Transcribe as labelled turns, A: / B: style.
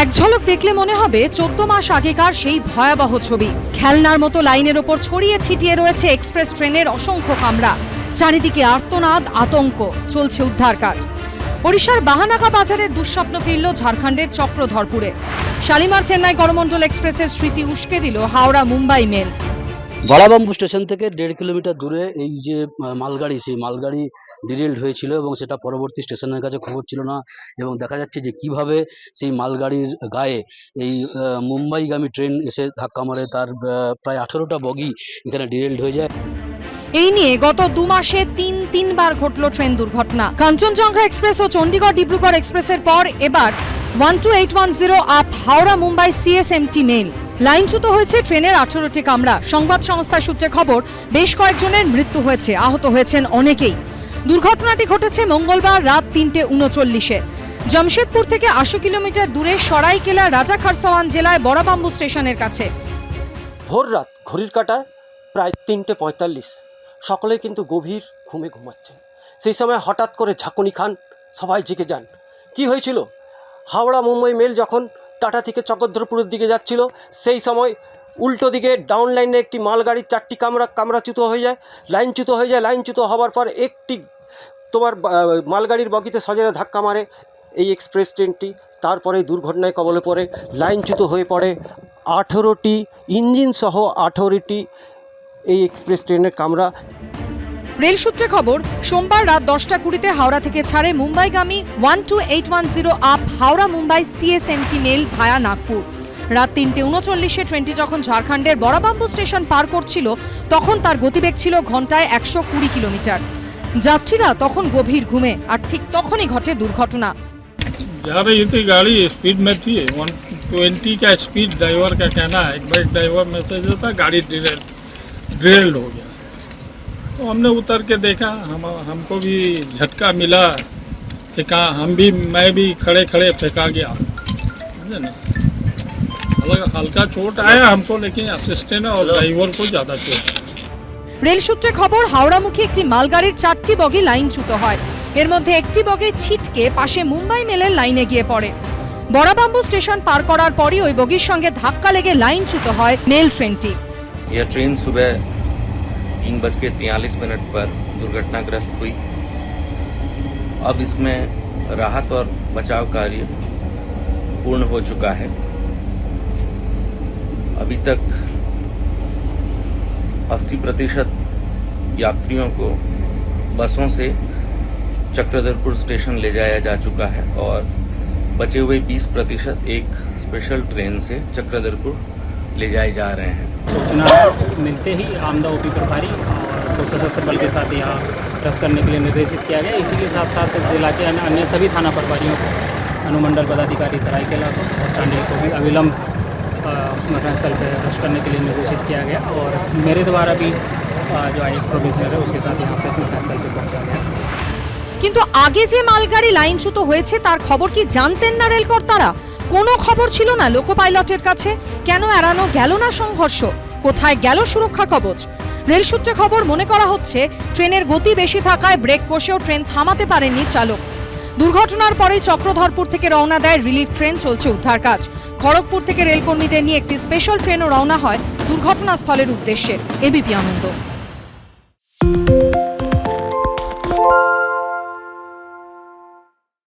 A: এক ঝলক দেখলে মনে হবে চোদ্দ মাস আগেকার সেই ভয়াবহ ছবি। খেলনার মতো লাইনের ওপর ছড়িয়ে ছিটিয়ে রয়েছে এক্সপ্রেস ট্রেনের অসংখ্য কামরা। চারিদিকে আর্তনাদ, আতঙ্ক, চলছে উদ্ধার কাজ। ওড়িশার বাহানাকা বাজারের দুঃস্বপ্ন ফিরল ঝাড়খণ্ডের চক্রধরপুরে। শালিমার চেন্নাই করমণ্ডল এক্সপ্রেসের স্মৃতি উস্কে দিল হাওড়া মুম্বাই মেল।
B: গড়াবাম্বু স্টেশন থেকে দেড় কিলোমিটার দূরে এই যে মালগাড়ি, সেই মালগাড়ি ডিরেল্ড হয়েছিল এবং সেটা পরবর্তী স্টেশনের কাছে খবর ছিল না এবং দেখা যাচ্ছে যে কীভাবে সেই মালগাড়ির গায়ে এই মুম্বাইগামী ট্রেন এসে ধাক্কা মারে তার প্রায় আঠেরোটা বগি এখানে ডিরেল্ড হয়ে যায়।
A: এই নিয়ে গত দু মাসে তিন, তিনবার ঘটল ট্রেন দুর্ঘটনা। কাঞ্চনজঙ্ঘা এক্সপ্রেস ও চণ্ডীগড় ডিব্রুগড় এক্সপ্রেসের পর এবার one two eight one zero up Howrah, Mumbai CSMT mail লাইনচ্যুত হয়েছে ট্রেনের আঠেরোটি কামরা। সংবাদ সংস্থা সূত্রে খবর, বেশ কয়েকজনের মৃত্যু হয়েছে, আহত হয়েছেন অনেকেই। দুর্ঘটনাটি ঘটেছে মঙ্গলবার রাত তিনটে উনচল্লিশে। জামশেদপুর থেকে আশি কিলোমিটার দূরে সরাইকেলা রাজা খারসাওয়ান জেলায় বড়াবাম্বু স্টেশনের কাছে।
C: ভোর রাত ঘড়ির কাঁটায় প্রায় তিনটে পঁয়তাল্লিশ। সকলে কিন্তু গভীর ঘুমে ঘুমাচ্ছেন। সেই সময় হঠাৎ করে ঝাঁকুনি খান, সবাই জেগে যান। কি হয়েছিল? হাওড়া মুম্বাই মেল যখন টাটা থেকে চকদ্রপুরের দিকে যাচ্ছিল, সেই সময় উল্টো দিকে ডাউন লাইনে একটি মালগাড়ির চারটি কামরা, কামরাচ্যুত হয়ে যায়, লাইনচ্যুত হয়ে যায়, লাইনচ্যুত হওয়ার পর একটি তোমার মালগাড়ির বগিতে সজেরে ধাক্কা মারে এই এক্সপ্রেস ট্রেনটি তারপরে দুর্ঘটনায় কবলে পড়ে, লাইনচ্যুত হয়ে পড়ে আঠেরোটি ইঞ্জিন সহ আঠেরোটি এই এক্সপ্রেস ট্রেনের কামরা।
A: রেল সূত্রে খবর সোমবার রাত দশটা কুড়িতে হাওড়া থেকে ছাড়ে মুম্বাইগামী one two eight one zero up Howrah Mumbai CSMT mail via Nagpur রাত তিনটে উনচল্লিশে ট্রেনটি যখন ঝাড়খণ্ডের বড়াবাম্বু স্টেশন পার করছিল তখন তার গতিবেগ ছিল ঘন্টায় একশো কুড়ি কিলোমিটার যাত্রীরা তখন গভীর ঘুমে আর ঠিক তখনই ঘটে দুর্ঘটনা
D: जा रही थी गाड़ी स्पीड में थी वन ट्वेंटी का स्पीड ड्राइवर का कहना है एक बार ड्राइवर मैसेज था गाड़ी ड्रिल ड्रिल्ड हो गया तो हमने उतर के देखा हम हमको भी झटका मिला फेंका हम भी मैं भी खड़े खड़े फेंका गया समझे ना हल्का हल्का चोट आया हमको लेकिन असिस्टेंट और ड्राइवर को ज़्यादा चोट आया।
A: রেল সূত্রে খবর হাওড়ামুখী একটি মালগাড়ির চারটি বগি লাইনচ্যুত হয় এর মধ্যে একটি বগি ছিটকে পাশে মুম্বাই মেলের লাইনে গিয়ে পড়ে বড়াবাম্বু স্টেশন পার করার পরই ওই বগির সঙ্গে ধাক্কা লেগে লাইনচ্যুত হয় মেল ট্রেনটি
E: यह ट्रेन सुबह तीन बज के मिनट पर दुर्घटनाग्रस्त हुई। अब इसमें राहत और बचाव कार्य पूर्ण हो चुका है। अभी तक 80 प्रतिशत यात्रियों को बसों से चक्रधरपुर स्टेशन ले जाया जा चुका है और बचे हुए 20 प्रतिशत एक स्पेशल ट्रेन से चक्रधरपुर ले जाए जा रहे हैं
F: सूचना मिलते ही आमदा ओपी प्रभारी और सशस्त्र बल के साथ यहाँ रस करने के लिए निर्देशित किया गया इसी के साथ साथ जिला के अन्य अन्य सभी थाना प्रभारियों को अनुमंडल पदाधिकारी सरायकेला को और चांडिल को भी अविलंब अ, घटनास्थल पर रश करने के लिए निर्देशित किया गया और मेरे द्वारा भी अ, जो आई एस प्रोविजनर है उसके साथ यहाँ पे घटनास्थल पर पहुँचा गया
A: কিন্তু আগে যে মালগাড়ি লাইনচ্যুত হয়েছে তার খবর কি জানতেন না রেলকর্তারা কোনো খবর ছিল না লোকো পাইলটের কাছে। কেন এড়ানো গেল না সংঘর্ষ? কোথায় গেল সুরক্ষা কবচ? রেল সূত্রে খবর মনে করা হচ্ছে, ট্রেনের গতি বেশি থাকায় ব্রেক কষেও ট্রেন থামাতে পারেননি চালক। দুর্ঘটনার পরেই চক্রধরপুর থেকে রওনা দেয় রিলিফ ট্রেন, চলছে উদ্ধার কাজ। খড়গপুর থেকে রেলকর্মীদের নিয়ে একটি স্পেশাল ট্রেনও রওনা হয় দুর্ঘটনাস্থলের উদ্দেশ্যে। এবিপি আনন্দ।